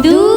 Duh.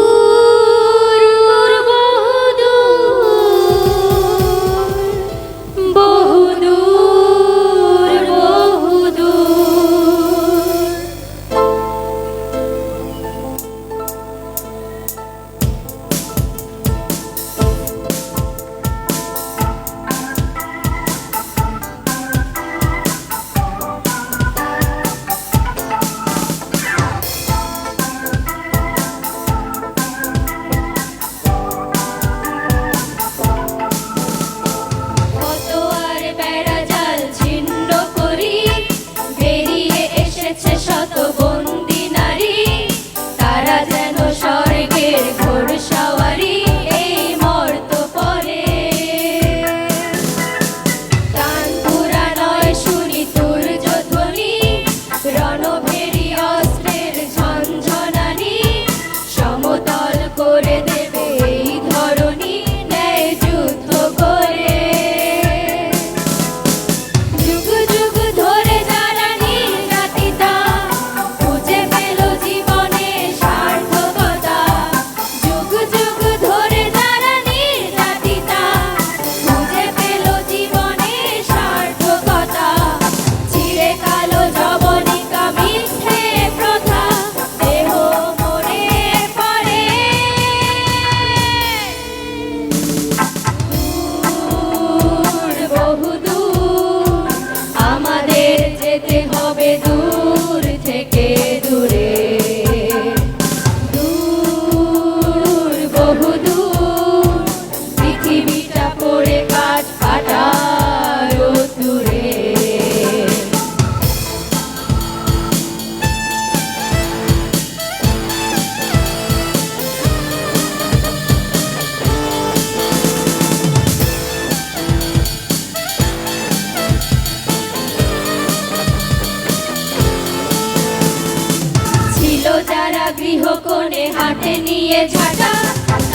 গৃহকোণে হাতে নিয়ে ঝাঁটা।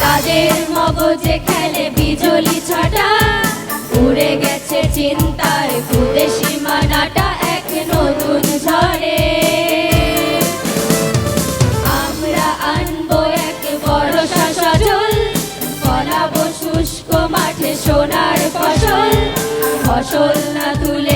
তাদের মগজে খেলে বিজলি ছাটা। উড়ে গেছে চিন্তায় পুরে সীমানাটা এক নতুন ঝড়ে। আমরা আনব এক বরসা সজল করাবো শুষ্ক মাঠে সোনার ফসল। ফসল না তুলে